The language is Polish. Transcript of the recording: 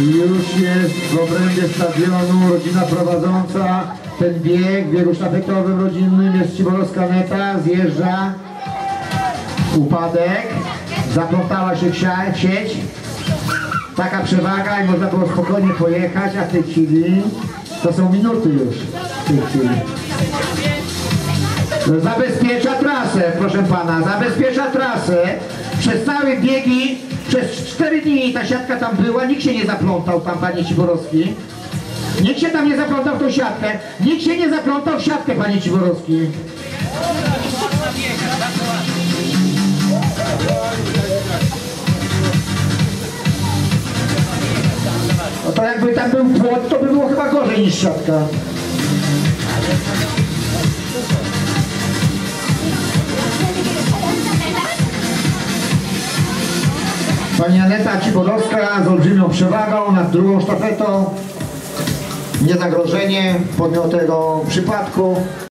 Już jest w obrębie stadionu rodzina prowadząca ten bieg, w biegu sztafetowym rodzinnym jest Ciborowska Neta, zjeżdża, upadek, zaplątała się sieć, taka przewaga i można było spokojnie pojechać, a w tej chwili to są minuty już w tej chwili. Zabezpiecza trasę, proszę pana, zabezpiecza trasę. Przez całe biegi, przez 4 dni ta siatka tam była, nikt się nie zaplątał tam, panie Ciborowski. Nikt się tam nie zaplątał w tą siatkę. Nikt się nie zaplątał w siatkę, panie Ciborowski. No to jakby tam był płot, to by było chyba gorzej niż siatka. Pani Aneta Ciborowska z olbrzymią przewagą nad drugą sztafetą. Nie zagrożenie pomimo tego przypadku.